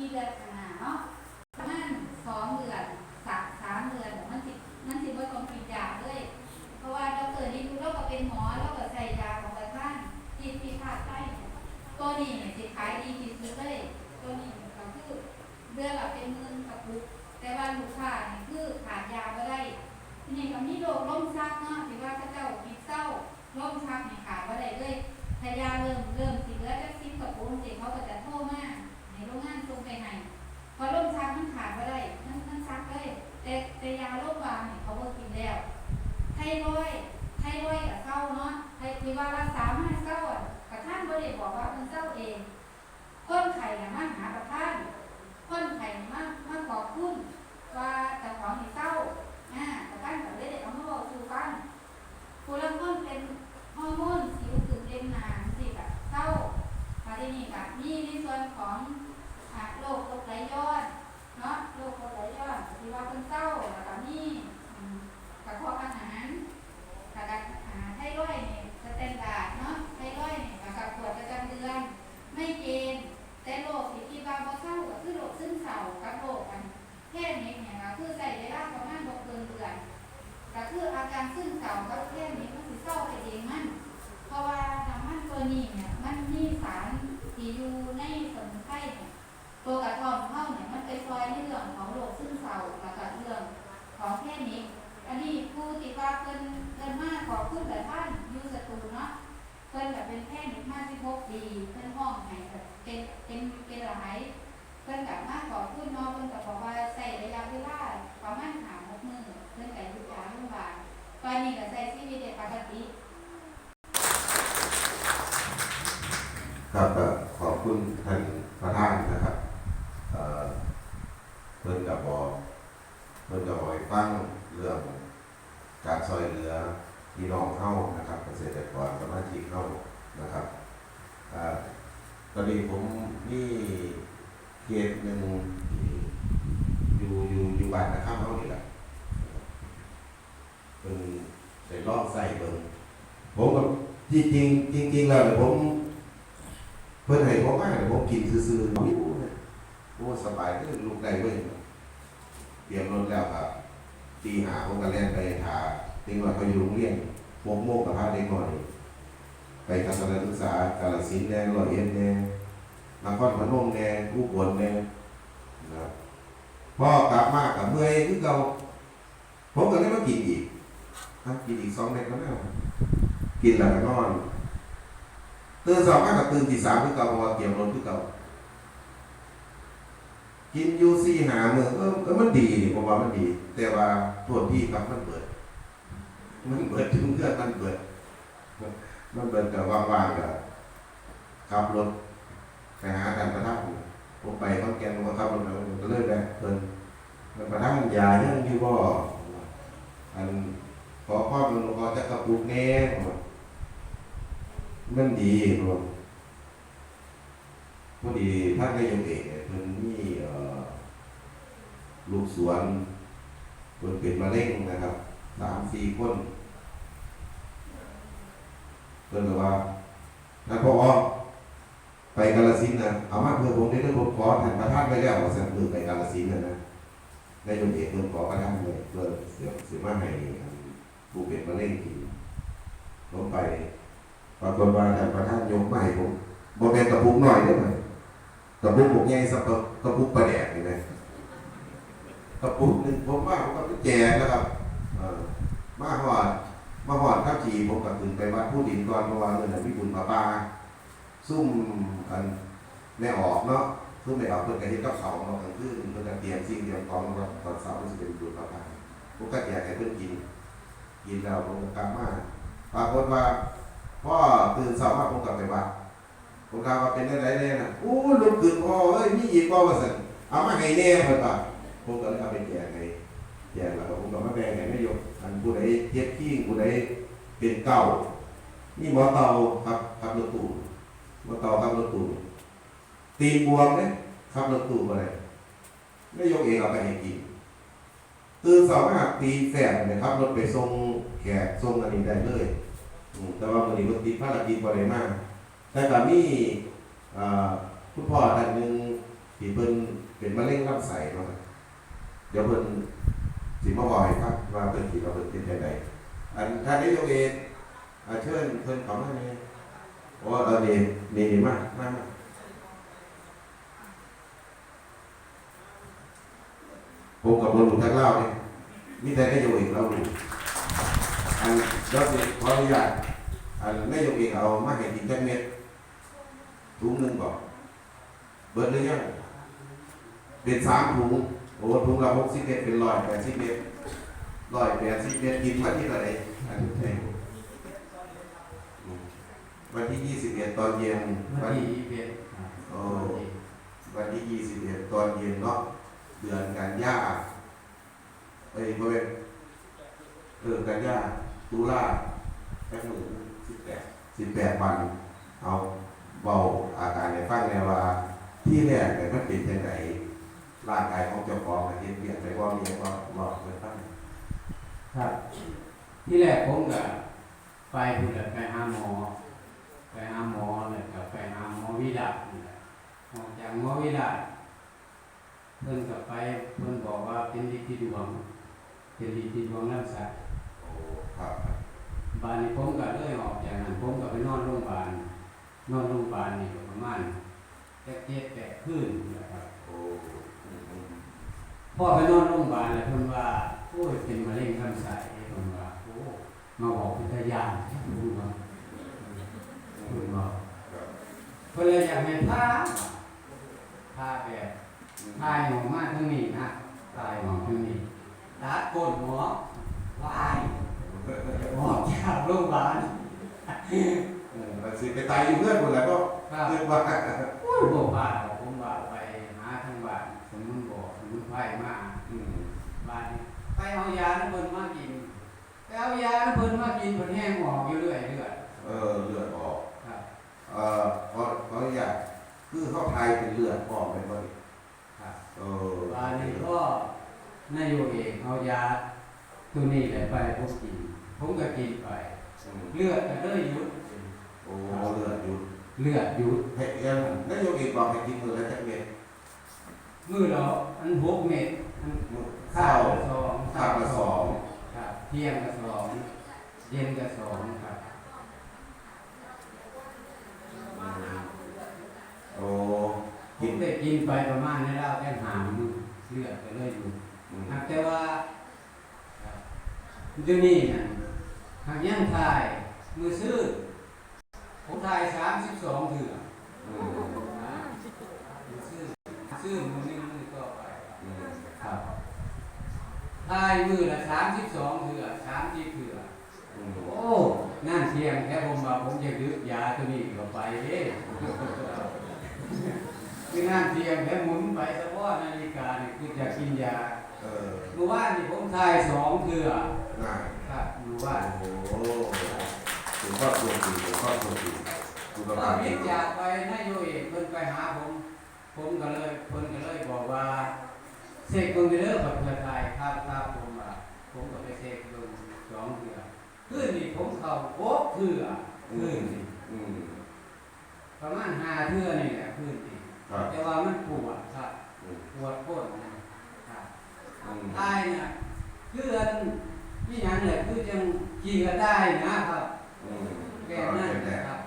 กี่เคนไข้น่ะมาหากับท่านไข้น่ะมามาขอบคุณว่าเจ้าของนี่เศร้าอ่ากับท่านก็เลยได้เอามาบอกสู่ฟังผู้ละคนเป็นฮอร์โมนสิวขึ้นเต็มหน้าสิก็เศร้ามาที่นี่ก็มีในส่วนของอ่าโรคกรดไหลย้อนเนาะโรคกรดไหลย้อนที่ว่าเพิ่นเศร้าแล้วก็มีอืม กระเพาะอาหารกระดักอาไทรอยด์เนี่ยสแตนดาร์ดเนาะไทรอยด์เนี่ยกับกับปวดประจำเดือน ไม่เกณฑ์แต่โรคที่คิดว่าบ่เศร้าก็คือโรคซึมเศร้ากับโรคอันแค่นี้เนี่ยก็คือใส่เวลาประมาณบ่เกินเดือน การซึมเสาก็แค่นี้มันสิเศร้าไปเองมันเพราะว่าน้ำมันตัวนี้เนี่ยมันมีสารที่อยู่ในสมุนไพรเนี่ยตัวกระท่อมเข้าเนี่ยมันไปซอยในเรื่องของโรคซึมเศร้าแล้วก็เรื่องของแค่นี้อันนี้ผู้ที่ว่าเพิ่นเพิ่นมากขอขึ้นหลายท่านอยู่สตูเนาะเพิ่นก็เป็นแพทย์มา16ปีเพิ่นห้องให้ก็เป็นเป็นเป็นหลายเพิ่นก็มาขอบคุณเนาะเพิ่นก็บอกว่าใช้ระยะเวลาประมาณ5-6มื้อเพิ่นก็อยู่ยาโรงพยาบาลตอนนี้ก็ใช้ชีวิตได้ปกติ ครับก็ ขอบคุณท่านประธานนะครับเอ่อเพิ่นกับบอกเพิ่นกับบอกให้ฟังเรื่องการซอยเหลือพี่น้องเข้านะครับ เกษตรกรสมาชิกเข้านะครับตอนนี้ผมมีเขตหนึ่งอยู่อยู่อยู่บ้านนะครับเขานี่แหละเป็นได้ลองใส่เบิ่งผมก็ที่จริงจริงๆแล้วเนี่ยผม เพื่อนให้ผมมาเนี่ยผม กินซื่อๆอยู่เนี่ยโอ้สบายก็ลูกได้เว้ยเตรียมรถแล้วครับตีหาผมก็เล่นไปหาเด็กน้อยเขาอยู่โรงเรียนหกโมงกับพาเด็กน้อยไปทัศนศึกษากาลสินธุ์แน่ร้อยเอ็ดแน่นครพนมแน่ผู้บนแน่นะครับพอกลับมากับเมื่อยคือเก่าผมก็เลยมากินอีกอะกินอีกสองเม็ดก็ได้วกินแล้วก็นอน ตื่นสองมากกับตื่นที่สามคือเก่าเพราะว่าเกี่ยวรถคือเก่ากินยูซี่หาเมือเออเออมันดีนี่ผมว่ามันดี แต่ว่าโทษที่ครับมันเบิด มันเบิดถึงเพื่อนมันเบิด มันเบิดกับว่างๆกับขับรถไปหากันประทับผมไปขอนแก่นผมก็ขับรถไปผมก็เลยแวะเพิ่นมันประทับยายังอยู่บ่อันขอพ่อมันขอจะกระปุกแน่ มัน ดีครับพอดีท่านนายกเอกเนี่ยเพิ่นมีเอ่อลูกสวนเพิ่นเป็นมะเร็งนะครับสามสี่คนเพิ่นบอกว่านักพอไปกาลสินนะเอามาเพื่อผมได้เรื่องผมขอท่านประธานไปแล้วว่าสั่งมือไปกาลสินนะนะนายกเอกเพิ่นขอประธานเลยเพื่อเสียเสียมาให้ผู้เป็นมะเร็งกินผมไป ปรากฏว่าท่านประธานยกมาให้ผมบ่แม่นกระปุกหน้อยเด้อมันกระปุกบกใหญ่สักกระปุกปลาแดกนี่นะกระปุกหนึ่งผมว่าผมก็ไปแจกนะครับมาฮอดมาฮอดครับทีผมก็ขึ้นไปวัดผู้ดินก่อนเพราะว่าเมื่อนั้นมีบุญประปาซุ่มกันแม่ออกเนาะซุ่มแม่ออกเพิ่นก็เฮ็ดกับเขาเนาะกลางคืนเพิ่นก็เตรียมสิ่งเตรียมของมาตอนเช้ามันสิเป็นบุญประปาผมก็แจกให้เพิ่นกิน กินแล้วผมก็กลับมาปรากฏว่า พ่อตื่นเช้ามาผมกลับไปวัดผมถามว่าเป็นได้ไรแน่น่ะอู้ลุกขึ้นพ่อเอ้ยมีอีกบ่ว่าซั่นเอามาให้แน่เพิ่นว่าผมก็เลยเอาไปแจกให้แจกแล้วผมก็มาแบ่งให้นายกอันผู้ใดเฮ็ดขี้ผู้ใดเป็นเก่านี่หมอเตาครับครับรถตู้หมอเตาครับรถตู้ตีนบวมเด้ครับรถตู้บ่ได้นายกเองเอาไปให้กินตื่นเช้ามาตีแสบเลยครับรถไปส่งแขกส่งอันนี้ได้เลย แต่ว่าวันนี้มันติดภารกิจบ่ได้มากแต่ก็มีคุณพ่อท่านหนึ่งที่เพิ่นเป็นมะเร็งลำไส้เนาะเดี๋ยวเพิ่นสิมาบอกให้ฟังว่าเพิ่นสิเอาเพิ่นเป็นจังไดอันท่านนายกเอกอาเชิญเพิ่นข้ามานี่โอ้เออนี่นี่นี่มามามาผมกับบนหลุทักเล่าเนี่ยมีแต่นายกเอกเรารู้ อันยอดสิขออนุญาตอันนายกเอกเอามาให้กินจักเม็ดถุงหนึงก่อนเบิดหรือยังเป็นสามถุงโอ้ถุงละหกสิบเมตรเป็นร้อยแปดสิบเมตรร้อยแปดสิบเมตรกินวันที่เท่าไหร่อันนี้อืมวันที่ยี่สิบเอ็ดตอนเย็นวัวันนที่ยี่สิบเอ็ดครับโอ้วันที่ยี่สิบเอ็ดตอนเย็นเนาะเดือนกันยาเอ้ยบริเวณเออกันยา ตุลาแค่หมื่นสิบแปดสิบแปดวัน เอาเบาอาการในฟังแนวว่า ที่แรกเนี่ยมันเป็นยังไงร่างกายของเจ้าของน่ะเห็นเปลี่ยนไปว่ามีว่าบอกไปฟังครับ ที่แรกผมก็ไปพูดไปหาหมอ ไปหาหมอเลยก็ไปหาหมอวิรัตนี่แหละออกจากหมอวิรัตเพิ่นก็ไปเพิ่นบอกว่าเป็นลิขิตดวงเป็นลิขิตดวงรักษาโอ้ครับ บานนี้ผมก็เลยออกจากนั้นผมก็ไปนอนโรงพยาบาลนอนโรงพยาบาลนี่ประมาณแค่เจ็ดแปดคืนนะครับโอ้พ่อไปนอนโรงพยาบาลแล้วเพิ่นว่าโอ้ยเป็นมะเร็งลำไส้เพิ่นว่าโอ้มาบอกพิทยานเพิ่นว่าเพิ่นว่าเพิ่นเลยอยากให้พาพาแบบทายหมอมาทางนี้นะทายหมอทางนี้ตัดก้นหมอวาย หมอจากโรงพยาบาลเออมันสิไปตายอยู่เพื่อนคนแล้วก็ครับเรียกว่าโอ้ยบอกว่าผมว่าไปหาทางบ้านสมมุติบอกสมมุติไผมาอืมบ้านไปเอายาน้ำเพิ่นมากินไปเอายาน้ำเพิ่นมากินเพิ่นแห้งออกอยู่เรื่อยเรื่อยเออเลือดออกครับเอ่อขอขออนุญาตคือเข้าไทยเป็นเลือดออกไปบ่อยครับเออบ้านนี้ก็นายโยเองเอายา ตัวนี้แหละไปให้ผมกินผมก็กินไปอืมเลือดก็เลยหยุดโอ้เลือดหยุดเลือดหยุดให้ยังนายกเอกบอกให้กินมือละจักเม็ดมือเราอันหกเม็ดอันมื้อข้าข้าววละสองข้าวละสองครับเที่ยงก็สองเย็นก็สองครับอืมโอ้ผกินมได้กินไปประมาณนี้แล้วแค่หามมือเลือดก็เลยหยุดอืมหากแต่ว่า เดี๋ยวนี้นะหากยังถ่ายมือซื้อ ผมถ่ายสามสิบสองเถื่ออืมมือซื้อซื้อมือหนึงมือต่อไปครับถ่ายมือละสามสิบสองเถื่อสามสิบเถื่อโอ้นั่นเทียงแค่ผมว่าผมจะดึกยาตัวนี้ก็ไปเด้คือนั่นเทียงแค่หมุนไปเฉพาะนาฬิกาเนี่ยคือจะกินยาเมื่อวานนี่ผมถ่ายสองเถื่อ ง่ายครับเมื่อวานโอ้โหถึงครอบครัวดีถึงครอบครัวดีสุขก็ภาพเพีดียงจากไปนายโยเอกเพิ่นไปหาผม ผมก็เลยเพิ่นก็เลยบอกว่าเสกเบิ่งเด้อบัดเพื่อไทยครับครับผมว่าผมก็ไปเสกเบิ่งสองเทื่อคืนนี้ผมเข้าโคกเทื่อคืนนี้อืมประมาณห้าเทื่อนี่แหละคืนนี้ครับแต่ว่ามันปวดครับ อืมปวดก้นนะครับอืม ตายเนี่ยคืออัน นี่หยังเนี่ยคือจังขี่ก็ได้นะครับอืมแก่นั่นนะครับ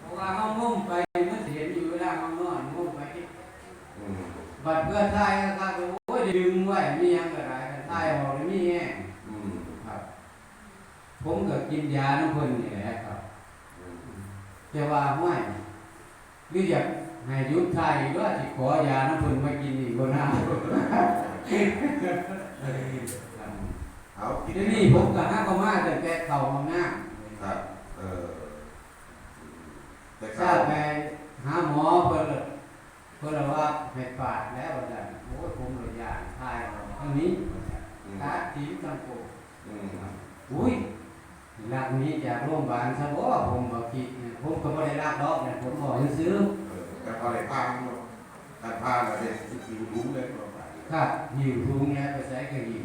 เพราะว่าเฮางุ่มไปมันสิเห็นอยู่เวลาเฮานอนงุ่มไปที่อืมบัดเพื่อทายนะครับโอ้ยดึงไว้มีหยังก็ได้กันทายออกแล้วมีแห้งอืมครับ ผมก็กินยาน้ำเพิ่นนี่แหละครับอืมแต่ว่าห้วยหรืออยากให้หยุดทายว่าสิขอยาน้ำเพิ่นมากินอีกบ่น่า เอากินทีนี้ผมก็หาเข้ามาตั้งแต่เข้าห้องน้ำครับ เออแต่ทข้าราบไปหาหมอเพิ่นเลยเพิ่นเลยว่าให้ปาดแล้วว่าซั่นโอ้ยผมเลยยานทายเอาทางนี้ว่าซั่นอืมตาถีบตังโกอืมอุ้ยลากหนี้จากโรงพยาบาลซะบ่ผมบ่คิดเนี่ยผมก็บ่ได้ลากดอกเนี่ยผมบอกซื้อเออแต่พอได้พาเนาะการพาเราเนี่ยสิวรู้เลยว่าไปๆครับหิวทุงแล้วไปใส่ก็หิว